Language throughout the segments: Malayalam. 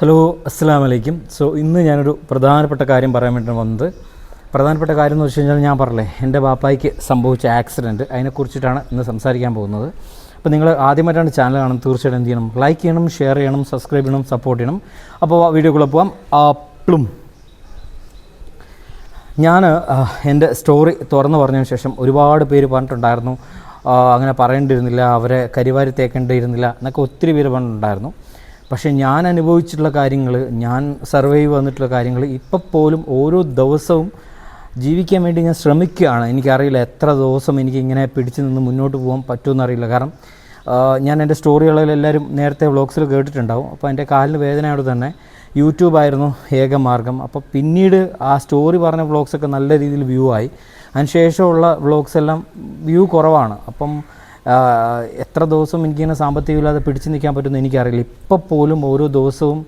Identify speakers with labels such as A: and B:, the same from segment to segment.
A: ഹലോ അസ്സാം വലൈക്കും സോ ഇന്ന് ഞാനൊരു പ്രധാനപ്പെട്ട കാര്യം പറയാൻ വേണ്ടി വന്നത്. പ്രധാനപ്പെട്ട കാര്യം എന്ന് വെച്ച് കഴിഞ്ഞാൽ ഞാൻ പറഞ്ഞേ എന്റെ ബാപ്പായ്ക്ക് സംഭവിച്ച ആക്സിഡന്റ്. അതിനെക്കുറിച്ചിട്ടാണ് ഇന്ന് സംസാരിക്കാൻ പോകുന്നത്. അപ്പോൾ നിങ്ങൾ ആദ്യമായിട്ടാണ് ചാനൽ കാണുന്നത് തീർച്ചയായിട്ടും എന്ത് ചെയ്യണം? ലൈക്ക് ചെയ്യണം ഷെയർ ചെയ്യണം സബ്സ്ക്രൈബ് ചെയ്യണം സപ്പോർട്ട് ചെയ്യണം. അപ്പോൾ വീഡിയോക്കുള്ള പോവാം. അപ്പളും ഞാൻ എന്റെ സ്റ്റോറി തുറന്നു പറഞ്ഞതിന് ശേഷം ഒരുപാട് പേര് പറഞ്ഞിട്ടുണ്ടായിരുന്നു. അങ്ങനെ പറയേണ്ടിയിരുന്നില്ല അവരെ കരിവാരി തേക്കേണ്ടിയിരുന്നില്ല എന്നൊക്കെ ഒത്തിരി പേര് പറഞ്ഞിട്ടുണ്ടായിരുന്നു. പക്ഷേ ഞാൻ അനുഭവിച്ചിട്ടുള്ള കാര്യങ്ങൾ ഞാൻ സർവൈവ് വന്നിട്ടുള്ള കാര്യങ്ങൾ ഇപ്പം പോലും ഓരോ ദിവസവും ജീവിക്കാൻ വേണ്ടി ഞാൻ ശ്രമിക്കുകയാണ്. എനിക്കറിയില്ല എത്ര ദിവസം എനിക്ക് ഇങ്ങനെ പിടിച്ചു നിന്ന് മുന്നോട്ട് പോകാൻ പറ്റുമെന്നറിയില്ല കാരണം ഞാൻ എന്റെ സ്റ്റോറികളിൽ എല്ലാവരും നേരത്തെ വ്ളോഗ്സിൽ കേട്ടിട്ടുണ്ടാവും. അപ്പോൾ എന്റെ കാലിന് വേദനയോട് തന്നെ യൂട്യൂബായിരുന്നു ഏക മാർഗം അപ്പോൾ പിന്നീട് ആ സ്റ്റോറി പറഞ്ഞ വ്ളോഗ്സൊക്കെ നല്ല രീതിയിൽ വ്യൂ ആയി. അതിനുശേഷമുള്ള വ്ളോഗ്സ് എല്ലാം വ്യൂ കുറവാണ്. അപ്പം എത്ര ദിവസം എനിക്കിങ്ങനെ സാമ്പത്തികമില്ലാതെ പിടിച്ചു നിൽക്കാൻ പറ്റുമെന്ന് എനിക്കറിയില്ല. ഇപ്പോൾ പോലും ഓരോ ദിവസവും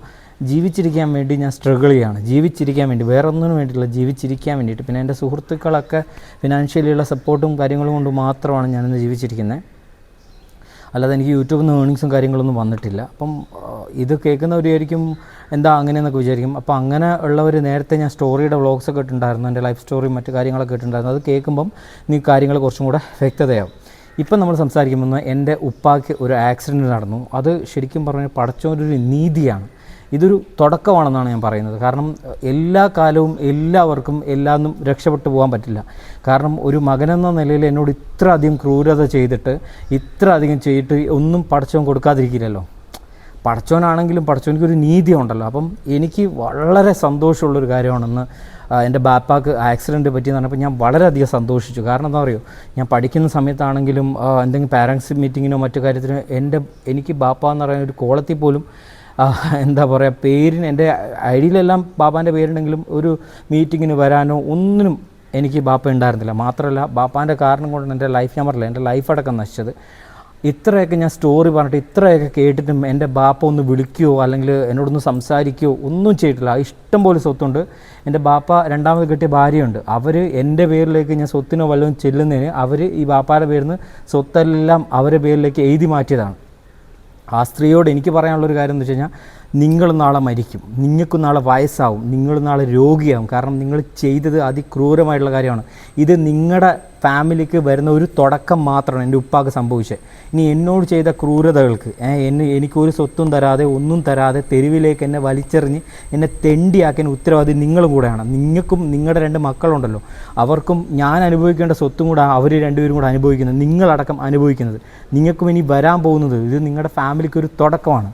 A: ജീവിച്ചിരിക്കാൻ വേണ്ടി ഞാൻ സ്ട്രഗിൾ ചെയ്യുകയാണ് ജീവിച്ചിരിക്കാൻ വേണ്ടി വേറെ ഒന്നിനും വേണ്ടിയില്ല ജീവിച്ചിരിക്കാൻ വേണ്ടിയിട്ട്. പിന്നെ എന്റെ സുഹൃത്തുക്കളൊക്കെ ഫിനാൻഷ്യലിയുള്ള സപ്പോർട്ടും കാര്യങ്ങളും കൊണ്ട് മാത്രമാണ് ഞാനിന്ന് ജീവിച്ചിരിക്കുന്നത് അല്ലാതെ എനിക്ക് യൂട്യൂബിൽ നിന്ന് ഏണിങ്സും കാര്യങ്ങളൊന്നും വന്നിട്ടില്ല. അപ്പം ഇത് കേൾക്കുന്നവരായിരിക്കും എന്താ അങ്ങനെയെന്നൊക്കെ വിചാരിക്കും. അപ്പോൾ അങ്ങനെ ഉള്ളവർ നേരത്തെ ഞാൻ സ്റ്റോറിയുടെ വ്ളോഗ്സൊക്കെ ഇട്ടുണ്ടായിരുന്നു എന്റെ ലൈഫ് സ്റ്റോറിയും മറ്റു കാര്യങ്ങളൊക്കെ ഇട്ടുണ്ടായിരുന്നു അത് കേൾക്കുമ്പം നീ കാര്യങ്ങൾ കുറച്ചും കൂടെ വ്യക്തതയാവും. ഇപ്പം നമ്മൾ സംസാരിക്കുമ്പോൾ എന്റെ ഉപ്പാക്ക് ഒരു ആക്സിഡന്റ് നടന്നു. അത് ശരിക്കും പറഞ്ഞാൽ പടച്ചോന്റെ നീതിയാണ്. ഇതൊരു തുടക്കമാണെന്നാണ് ഞാൻ പറയുന്നത്. കാരണം എല്ലാ കാലവും എല്ലാവർക്കും എല്ലാന്നും രക്ഷപ്പെട്ടു പോകാൻ പറ്റില്ല. കാരണം ഒരു മകനെന്ന നിലയിൽ എന്നോട് ഇത്ര അധികം ക്രൂരത ചെയ്തിട്ട് ഇത്ര അധികം ചെയ്തിട്ട് ഒന്നും പടച്ചവൻ കൊടുക്കാതിരിക്കില്ലല്ലോ. പടച്ചവനാണെങ്കിലും പടച്ചവനിക്ക് ഒരു നീതി ഉണ്ടല്ലോ അപ്പം എനിക്ക് വളരെ സന്തോഷമുള്ളൊരു കാര്യമാണെന്ന് എന്റെ ബാപ്പാക്ക് ആക്സിഡന്റ് പറ്റിയെന്ന് പറഞ്ഞപ്പോൾ ഞാൻ വളരെയധികം സന്തോഷിച്ചു. കാരണം എന്താ പറയുക ഞാൻ പഠിക്കുന്ന സമയത്താണെങ്കിലും എന്തെങ്കിലും പാരൻസ് മീറ്റിങ്ങിനോ മറ്റു കാര്യത്തിനോ എന്റെ എനിക്ക് ബാപ്പ എന്ന് പറയുന്ന ഒരു കോളത്തിൽ പോലും എന്താ പറയുക പേരിന് എന്റെ ഐഡിയിലെല്ലാം ബാപ്പാന്റെ പേരുണ്ടെങ്കിലും ഒരു മീറ്റിങ്ങിന് വരാനോ ഒന്നിനും എനിക്ക് ബാപ്പ ഉണ്ടായിരുന്നില്ല. മാത്രമല്ല ബാപ്പാന്റെ കാരണം കൊണ്ടാണ് എന്റെ ലൈഫ് ഞാൻ പറഞ്ഞില്ല എന്റെ ലൈഫ് അടക്കം നശിച്ചത്. ഇത്രയൊക്കെ ഞാൻ സ്റ്റോറി പറഞ്ഞിട്ട് ഇത്രയൊക്കെ കേട്ടിട്ടും എന്റെ ബാപ്പ ഒന്ന് വിളിക്കുകയോ അല്ലെങ്കിൽ എന്നോടൊന്ന് സംസാരിക്കുകയോ ഒന്നും ചെയ്തിട്ടില്ല. ഇഷ്ടം പോലെ സ്വത്തുണ്ട്. എന്റെ ബാപ്പ രണ്ടാമത് കെട്ടിയ ഭാര്യയുണ്ട്. അവർ എന്റെ പേരിലേക്ക് ഞാൻ സ്വത്തിനോ വല്ലതും ചെല്ലുന്നതിന് അവർ ഈ ബാപ്പായുടെ പേരിൽ നിന്ന് സ്വത്തെല്ലാം അവരുടെ പേരിലേക്ക് എഴുതി മാറ്റിയതാണ്. ആ സ്ത്രീയോട് എനിക്ക് പറയാനുള്ളൊരു കാര്യം എന്ന് വെച്ച് കഴിഞ്ഞാൽ നിങ്ങൾ നാളെ മരിക്കും. നിങ്ങൾക്ക് നാളെ വയസ്സാവും. നിങ്ങൾ നാളെ രോഗിയാവും. കാരണം നിങ്ങൾ ചെയ്തത് അതിക്രൂരമായിട്ടുള്ള കാര്യമാണ്. ഇത് നിങ്ങളുടെ ഫാമിലിക്ക് വരുന്ന ഒരു തുടക്കം മാത്രമാണ് എന്റെ ഉപ്പാക്ക് സംഭവിച്ചത്. ഇനി എന്നോട് ചെയ്ത ക്രൂരതകൾക്ക് എന്നെ എനിക്കൊരു സ്വത്തും തരാതെ ഒന്നും തരാതെ തെരുവിലേക്ക് എന്നെ വലിച്ചെറിഞ്ഞ് എന്നെ തെണ്ടിയാക്കാൻ ഉത്തരവാദി നിങ്ങളും കൂടെയാണ്. നിങ്ങൾക്കും നിങ്ങളുടെ രണ്ട് മക്കളുണ്ടല്ലോ. അവർക്കും ഞാൻ അനുഭവിക്കേണ്ട സ്വത്തും കൂടെ അവർ രണ്ടുപേരും കൂടെ അനുഭവിക്കുന്നത് നിങ്ങളടക്കം അനുഭവിക്കുന്നത്. നിങ്ങൾക്കും ഇനി വരാൻ പോകുന്നത് ഇത് നിങ്ങളുടെ ഫാമിലിക്ക് ഒരു തുടക്കമാണ്.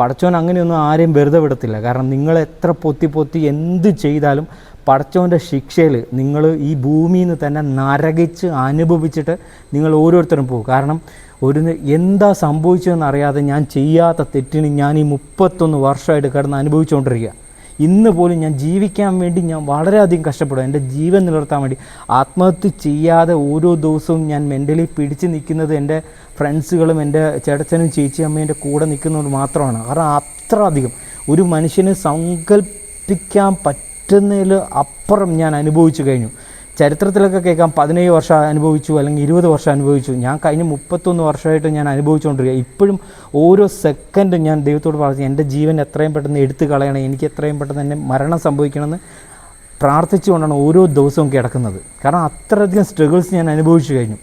A: പടച്ചോൻ അങ്ങനെയൊന്നും ആരെയും വെറുതെ വിടത്തില്ല. കാരണം നിങ്ങൾ എത്ര പൊത്തി പൊത്തി എന്ത് ചെയ്താലും പടച്ചോന്റെ ശിക്ഷയിൽ നിങ്ങൾ ഈ ഭൂമിയിൽ നിന്ന് തന്നെ നരകിച്ച് അനുഭവിച്ചിട്ട് നിങ്ങൾ ഓരോരുത്തരും പോകും. കാരണം ഒരു എന്താ സംഭവിച്ചതെന്ന് അറിയാതെ ഞാൻ ചെയ്യാത്ത തെറ്റിന് ഞാൻ ഈ മുപ്പത്തൊന്ന് വർഷമായിട്ട് കിടന്ന് അനുഭവിച്ചുകൊണ്ടിരിക്കുക. ഇന്ന് പോലും ഞാൻ ജീവിക്കാൻ വേണ്ടി ഞാൻ വളരെയധികം കഷ്ടപ്പെടും. എന്റെ ജീവൻ നിലനിർത്താൻ വേണ്ടി. ആത്മഹത്യ ചെയ്യാതെ ഓരോ ദിവസവും ഞാൻ മെന്റലി പിടിച്ച് നിൽക്കുന്നത് എന്റെ ഫ്രണ്ട്സുകളും എന്റെ ചേട്ടച്ചനും ചേച്ചി അമ്മേന്റെ കൂടെ നിൽക്കുന്നവർ മാത്രമാണ്. കാരണം അത്ര അധികം. ഒരു മനുഷ്യന് സങ്കല്പിക്കാൻ പറ്റുന്നതിൽ അപ്പുറം ഞാൻ അനുഭവിച്ചു കഴിഞ്ഞു. ചരിത്രത്തിലൊക്കെ കേൾക്കാം. പതിനേഴ് വർഷം അനുഭവിച്ചു അല്ലെങ്കിൽ ഇരുപത് വർഷം അനുഭവിച്ചു. ഞാൻ കഴിഞ്ഞ മുപ്പത്തൊന്ന് വർഷമായിട്ട് ഞാൻ അനുഭവിച്ചുകൊണ്ടിരിക്കുക ഇപ്പോഴും ഓരോ സെക്കൻഡും ഞാൻ ദൈവത്തോട് പറഞ്ഞു എന്റെ ജീവൻ എത്രയും പെട്ടെന്ന് എടുത്തു കളയണം എനിക്ക് എത്രയും പെട്ടെന്ന് എന്നെ മരണം സംഭവിക്കണമെന്ന് പ്രാർത്ഥിച്ചുകൊണ്ടാണ് ഓരോ ദിവസവും കിടക്കുന്നത്. കാരണം അത്രയധികം സ്ട്രഗിൾസ് ഞാൻ അനുഭവിച്ചു കഴിഞ്ഞു.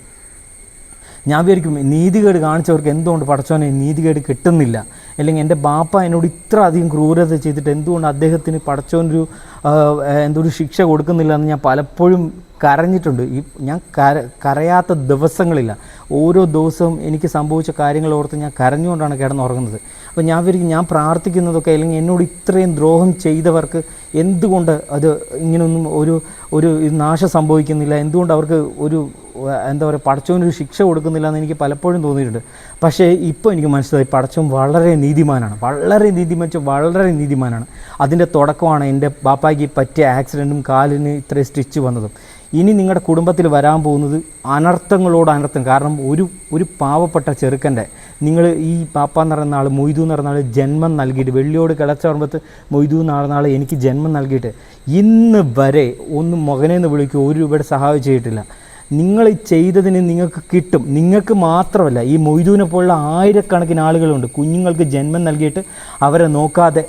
A: ഞാൻ വിചാരിക്കും നീതികേട് കാണിച്ചവർക്ക് എന്തുകൊണ്ട് പടച്ചോനെ നീതികേട് കിട്ടുന്നില്ല? അല്ലെങ്കിൽ എന്റെ ബാപ്പ എന്നോട് ഇത്ര അധികം ക്രൂരത ചെയ്തിട്ട് എന്തുകൊണ്ട് അദ്ദേഹത്തിന് പടച്ചോനൊരു ആ, എന്തോ ഒരു ശിക്ഷ കൊടുക്കുന്നില്ല എന്ന് ഞാൻ പലപ്പോഴും കരഞ്ഞിട്ടുണ്ട്. ഈ ഞാൻ കര കരയാത്ത ദിവസങ്ങളില്ല. ഓരോ ദിവസവും എനിക്ക് സംഭവിച്ച കാര്യങ്ങൾ ഓർത്ത് ഞാൻ കരഞ്ഞുകൊണ്ടാണ് കിടന്നുറങ്ങുന്നത്. അപ്പോൾ ഞാൻ വരിക ഞാൻ പ്രാർത്ഥിക്കുന്നതൊക്കെ അല്ലെങ്കിൽ എന്നോട് ഇത്രയും ദ്രോഹം ചെയ്തവർക്ക് എന്തുകൊണ്ട് അത് ഇങ്ങനൊന്നും ഒരു ഒരു നാശം സംഭവിക്കുന്നില്ല? എന്തുകൊണ്ട് അവർക്ക് ഒരു എന്താ പറയുക പടച്ചവനൊരു ശിക്ഷ കൊടുക്കുന്നില്ല എന്ന് എനിക്ക് പലപ്പോഴും തോന്നിയിട്ടുണ്ട്. പക്ഷേ ഇപ്പോൾ എനിക്ക് മനസ്സിലായി പടച്ചവൻ വളരെ നീതിമാനാണ്. വളരെ നീതിമാനിച്ച് വളരെ നീതിമാനാണ്. അതിന്റെ തുടക്കമാണ് എന്റെ ബാപ്പായ്ക്ക് പറ്റിയ ആക്സിഡന്റും കാലിന് ഇത്ര സ്റ്റിച്ച് വന്നതും. ഇനി നിങ്ങളുടെ കുടുംബത്തിൽ വരാൻ പോകുന്നത് അനർത്ഥങ്ങളോട് അനർത്ഥം. കാരണം ഒരു ഒരു പാവപ്പെട്ട ചെറുക്കന്റെ നിങ്ങൾ ഈ പാപ്പ എന്ന് പറയുന്ന ആൾ മൊയ്തു എന്ന് പറയുന്ന ആൾ ജന്മം നൽകിയിട്ട് വെള്ളിയോട് കിളച്ചറമ്പത്ത് മൊയ്തു എന്ന് പറയുന്ന ആൾ എനിക്ക് ജന്മം നൽകിയിട്ട് ഇന്ന് വരെ ഒന്നും മകനെ എന്ന് വിളിക്കുക ഒരു രൂപയുടെ സഹായം ചെയ്തിട്ടില്ല. നിങ്ങൾ ചെയ്തതിന് നിങ്ങൾക്ക് കിട്ടും. നിങ്ങൾക്ക് മാത്രമല്ല ഈ മൊയ്തുവിനെ പോലുള്ള ആയിരക്കണക്കിന് ആളുകളുണ്ട്. കുഞ്ഞുങ്ങൾക്ക് ജന്മം നൽകിയിട്ട് അവരെ നോക്കാതെ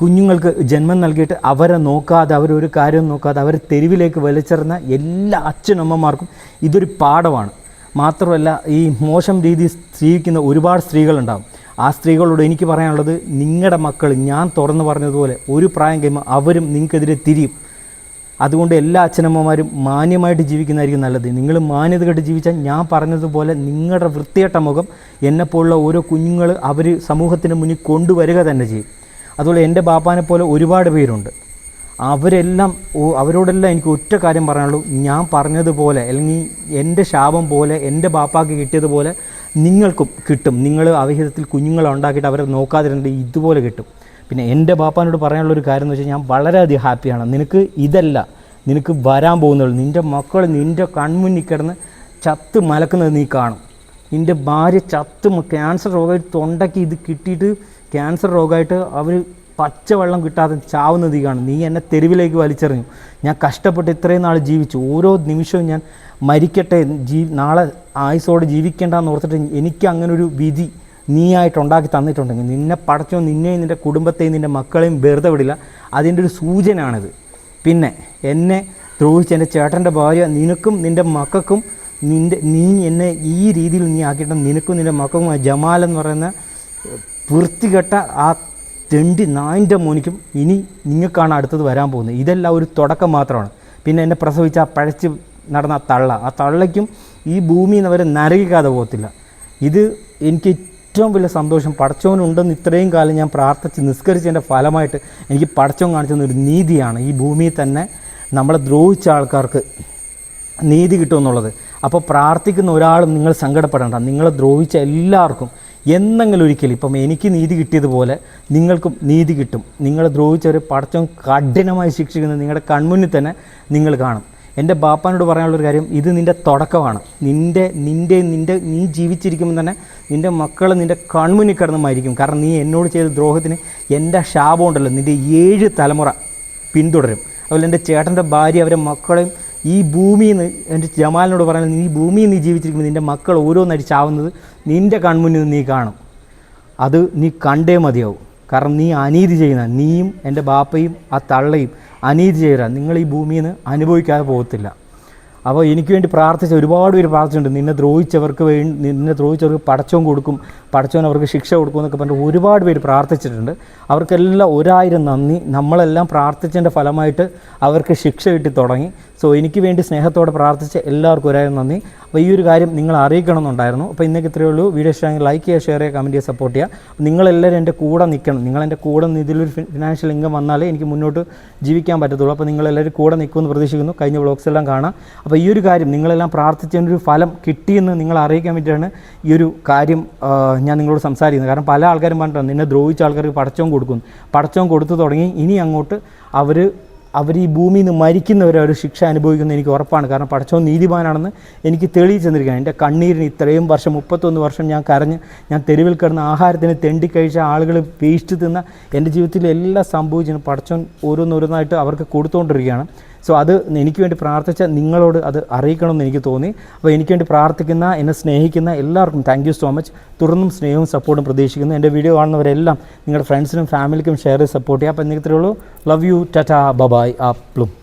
A: കുഞ്ഞുങ്ങൾക്ക് ജന്മം നൽകിയിട്ട് അവരെ നോക്കാതെ അവരൊരു കാര്യം നോക്കാതെ അവരെ തെരുവിലേക്ക് വലിച്ചെറിഞ്ഞ എല്ലാ അച്ഛനമ്മമാർക്കും ഇതൊരു പാഠമാണ്. മാത്രമല്ല ഈ മോശം രീതി സ്ത്രീക്കുന്ന ഒരുപാട് സ്ത്രീകളുണ്ടാകും ആ സ്ത്രീകളോട് എനിക്ക് പറയാനുള്ളത് നിങ്ങളുടെ മക്കൾ ഞാൻ തുറന്നു പറഞ്ഞതുപോലെ ഒരു പ്രായം കഴിയുമ്പോൾ അവരും നിങ്ങൾക്കെതിരെ തിരിയും. അതുകൊണ്ട് എല്ലാ അച്ഛനമ്മമാരും മാന്യമായിട്ട് ജീവിക്കുന്നതായിരിക്കും നല്ലത്. നിങ്ങൾ മാന്യത കെട്ട് ജീവിച്ചാൽ ഞാൻ പറഞ്ഞതുപോലെ നിങ്ങളുടെ വൃത്തിയേട്ട മുഖം എന്നെപ്പോലുള്ള ഓരോ കുഞ്ഞുങ്ങൾ അവർ സമൂഹത്തിന് മുന്നിൽ കൊണ്ടുവരിക തന്നെ ചെയ്യും. അതുപോലെ എന്റെ ബാപ്പാനെ പോലെ ഒരുപാട് പേരുണ്ട്. അവരെല്ലാം അവരോടെല്ലാം എനിക്ക് ഒറ്റ കാര്യം പറയാനുള്ളൂ. ഞാൻ പറഞ്ഞതുപോലെ അല്ലെങ്കിൽ എന്റെ ശാപം പോലെ എന്റെ ബാപ്പാക്ക് കിട്ടിയതുപോലെ നിങ്ങൾക്കും കിട്ടും. നിങ്ങൾ അവിഹിതത്തിൽ കുഞ്ഞുങ്ങളെ ഉണ്ടാക്കിയിട്ട് അവരെ നോക്കാതിരുന്നത് ഇതുപോലെ കിട്ടും. പിന്നെ എന്റെ ബാപ്പാനോട് പറയാനുള്ളൊരു കാര്യം എന്ന് വെച്ചാൽ ഞാൻ വളരെയധികം ഹാപ്പിയാണ്. നിനക്ക് ഇതല്ല നിനക്ക് വരാൻ പോകുന്നുള്ളൂ. നിന്റെ മക്കൾ നിന്റെ കൺമുന്നിൽ കിടന്ന് ചത്ത് മലക്കുന്നത് നീ കാണും. നിന്റെ ഭാര്യ ചത്ത് ക്യാൻസർ രോഗമായിട്ട് തൊണ്ടയ്ക്ക് ഇത് കിട്ടിയിട്ട് ക്യാൻസർ രോഗമായിട്ട് അവർ പച്ചവെള്ളം കിട്ടാതെ ചാവുന്നത് കാണും നീ എന്നെ തെരുവിലേക്ക് വലിച്ചെറിഞ്ഞു. ഞാൻ കഷ്ടപ്പെട്ട് ഇത്രയും നാൾ ജീവിച്ചു. ഓരോ നിമിഷവും ഞാൻ മരിക്കട്ടെ ജീ നാളെ ആയുസോടെ ജീവിക്കേണ്ടെന്ന് ഓർത്തിട്ട് എനിക്ക് അങ്ങനൊരു വിധി നീയായിട്ട് ഉണ്ടാക്കി തന്നിട്ടുണ്ടെങ്കിൽ നിന്നെ പടച്ചോ നിന്നെയും നിന്റെ കുടുംബത്തെയും നിന്റെ മക്കളെയും വെറുതെ വിടില്ല. അതിന്റെ ഒരു സൂചനയാണിത്. പിന്നെ എന്നെ ദ്രോഹിച്ച് എന്റെ ചേട്ടന്റെ ഭാര്യ നിനക്കും നിന്റെ മക്കൾക്കും നിന്റെ നീ എന്നെ ഈ രീതിയിൽ നീ ആക്കിയിട്ട് നിനക്കും നിന്റെ മക്കൾക്കും ജമാൽ എന്ന് പറയുന്ന വൃത്തികെട്ട ആ തെണ്ടി നായിന്റെ മോനിക്കും ഇനി നിങ്ങൾക്കാണ് അടുത്തത് വരാൻ പോകുന്നത്. ഇതെല്ലാം ഒരു തുടക്കം മാത്രമാണ്. പിന്നെ എന്നെ പ്രസവിച്ച ആ പഴച്ച് നടന്ന ആ തള്ള. ആ തള്ളയ്ക്കും ഈ ഭൂമിയിൽ നിന്ന് അവരെ നരകിക്കാതെ പോകത്തില്ല. ഇത് എനിക്ക് ഏറ്റവും വലിയ സന്തോഷം. പടച്ചവനുണ്ടെന്ന് ഇത്രയും കാലം ഞാൻ പ്രാർത്ഥിച്ച് നിസ്കരിച്ചതിന്റെ ഫലമായിട്ട് എനിക്ക് പടച്ചവൻ കാണിച്ചുന്ന ഒരു നീതിയാണ് ഈ ഭൂമിയിൽ തന്നെ നമ്മളെ ദ്രോഹിച്ച ആൾക്കാർക്ക് നീതി കിട്ടുമെന്നുള്ളത്. അപ്പോൾ പ്രാർത്ഥിക്കുന്ന ഒരാളും നിങ്ങൾ സങ്കടപ്പെടേണ്ട. നിങ്ങളെ ദ്രോഹിച്ച എല്ലാവർക്കും എന്നെങ്കിലും ഒരിക്കലും ഇപ്പം എനിക്ക് നീതി കിട്ടിയതുപോലെ നിങ്ങൾക്കും നീതി കിട്ടും. നിങ്ങളെ ദ്രോഹിച്ചവരെ പടച്ചവൻ കഠിനമായി ശിക്ഷിക്കുന്നത് നിങ്ങളുടെ കൺമുന്നിൽ തന്നെ നിങ്ങൾ കാണും. എന്റെ ബാപ്പാനോട് പറയാനുള്ളൊരു കാര്യം ഇത് നിന്റെ തുടക്കമാണ്. നിന്റെ നിന്റെ നിന്റെ നീ ജീവിച്ചിരിക്കുമ്പോൾ തന്നെ നിന്റെ മക്കൾ നിന്റെ കൺമുന്നിൽ കിടന്ന് മരിക്കും. കാരണം നീ എന്നോട് ചെയ്ത ദ്രോഹത്തിന് എന്റെ ശാപമുണ്ടല്ലോ നിന്റെ ഏഴ് തലമുറ പിന്തുടരും. അതുപോലെ എന്റെ ചേട്ടന്റെ ഭാര്യ അവരെ മക്കളെയും ഈ ഭൂമിയിൽ നിന്ന് എന്റെ ജമാലിനോട് പറയുന്നത് നീ ഭൂമിയിൽ നീ ജീവിച്ചിരിക്കുമ്പോൾ നിന്റെ മക്കൾ ഓരോന്നടി ചാവുന്നത് നിന്റെ കൺമുന്നിൽ നീ കാണും. അത് നീ കണ്ടേ മതിയാവും. കാരണം നീ അനീതി ചെയ്യുന്ന നീയും എന്റെ ബാപ്പയും ആ തള്ളയും അനീതി ചെയ്യുക നിങ്ങൾ ഈ ഭൂമിയിൽ നിന്ന് അനുഭവിക്കാതെ പോകത്തില്ല. അപ്പോൾ എനിക്ക് വേണ്ടി പ്രാർത്ഥിച്ച ഒരുപാട് പേര് പ്രാർത്ഥിച്ചിട്ടുണ്ട്. നിന്നെ ദ്രോഹിച്ചവർക്ക് വേണ്ടി നിന്നെ ദ്രോഹിച്ചവർക്ക് പടച്ചോൻ കൊടുക്കും പടച്ചവൻ അവർക്ക് ശിക്ഷ കൊടുക്കും എന്നൊക്കെ പറഞ്ഞിട്ട് ഒരുപാട് പേര് പ്രാർത്ഥിച്ചിട്ടുണ്ട്. അവർക്കെല്ലാം ഒരായിരം നന്ദി. നമ്മളെല്ലാം പ്രാർത്ഥിച്ചതിന്റെ ഫലമായിട്ട് അവർക്ക് ശിക്ഷ കിട്ടി തുടങ്ങി. സോ എനിക്ക് വേണ്ടി സ്നേഹത്തോടെ പ്രാർത്ഥിച്ച എല്ലാവർക്കും ഒരായിരം നന്ദി. അപ്പോൾ ഈ ഒരു കാര്യം നിങ്ങൾ അറിയിക്കണമെന്നുണ്ടായിരുന്നു. അപ്പോൾ ഇന്നേക്ക് ഇത്രയേ ഉള്ളൂ. വീഡിയോ ഇഷ്ടമെങ്കിൽ ലൈക്ക് ചെയ്യുക ഷെയർ ചെയ്യുക കമന്റ് ചെയ്യുക സപ്പോർട്ട് ചെയ്യുക. നിങ്ങളെല്ലാവരും എന്റെ കൂടെ നിൽക്കണം. നിങ്ങൾ കൂടെ നിന്ന് ഇതിലൊരു ഫിനാൻഷ്യൽ ഇൻകം വന്നാലേ എനിക്ക് മുന്നോട്ട് ജീവിക്കാൻ പറ്റത്തുള്ളൂ. അപ്പോൾ നിങ്ങളെല്ലാവരും കൂടെ നിൽക്കുമെന്ന് പ്രതീക്ഷിക്കുന്നു. കഴിഞ്ഞ വ്ളോഗ്സ് എല്ലാം കാണാം. അപ്പോൾ ഈ ഒരു കാര്യം നിങ്ങളെല്ലാം പ്രാർത്ഥിച്ചതിനൊരു ഫലം കിട്ടിയെന്ന് നിങ്ങൾ അറിയിക്കാൻ വേണ്ടിയിട്ടാണ് ഈ ഒരു കാര്യം ഞാൻ നിങ്ങളോട് സംസാരിക്കുന്നത്. കാരണം പല ആൾക്കാരും പറഞ്ഞിട്ടുണ്ട് നിന്നെ ദ്രോഹിച്ച ആൾക്കാർക്ക് പടച്ചവും കൊടുക്കുന്നു. പടച്ചവും കൊടുത്തു തുടങ്ങി. ഇനി അങ്ങോട്ട് അവർ അവർ ഈ ഭൂമിയിൽ നിന്ന് മരിക്കുന്നവരെ ഒരു ശിക്ഷ അനുഭവിക്കുന്നത് എനിക്ക് ഉറപ്പാണ്. കാരണം പടച്ചവൻ നീതിമാനാണെന്ന് എനിക്ക് തെളിയിച്ചെന്നിരിക്കുകയാണ് എന്റെ കണ്ണീരിന് ഇത്രയും വർഷം മുപ്പത്തൊന്ന് വർഷം ഞാൻ കരഞ്ഞ് ഞാൻ തെരുവിൽ കിടന്ന ആഹാരത്തിന് തെണ്ടി കഴിച്ച ആളുകൾ വേസ്റ്റ് തിന്ന എന്റെ ജീവിതത്തിൽ എല്ലാം സംഭവിച്ചു പഠിച്ചോ ഓരോന്നോരോന്നായിട്ട് അവർക്ക് കൊടുത്തുകൊണ്ടിരിക്കുകയാണ്. സോ അത് എനിക്ക് വേണ്ടി പ്രാർത്ഥിച്ച നിങ്ങളോട് അത് അറിയിക്കണമെന്ന് എനിക്ക് തോന്നി. അപ്പോൾ എനിക്ക് വേണ്ടി പ്രാർത്ഥിക്കുന്ന എന്നെ സ്നേഹിക്കുന്ന എല്ലാവർക്കും താങ്ക് യു സോ മച്ച് തുടർന്നും സ്നേഹവും സപ്പോർട്ടും പ്രതീക്ഷിക്കുന്നു. എന്റെ വീഡിയോ കാണുന്നവരെല്ലാം നിങ്ങളുടെ ഫ്രണ്ട്സിനും ഫാമിലിക്കും ഷെയർ സപ്പോർട്ട് ചെയ്യുക. അപ്പോൾ എന്തെങ്കിലും ഉള്ളൂ. Love you tata bye bye ആപ്ലും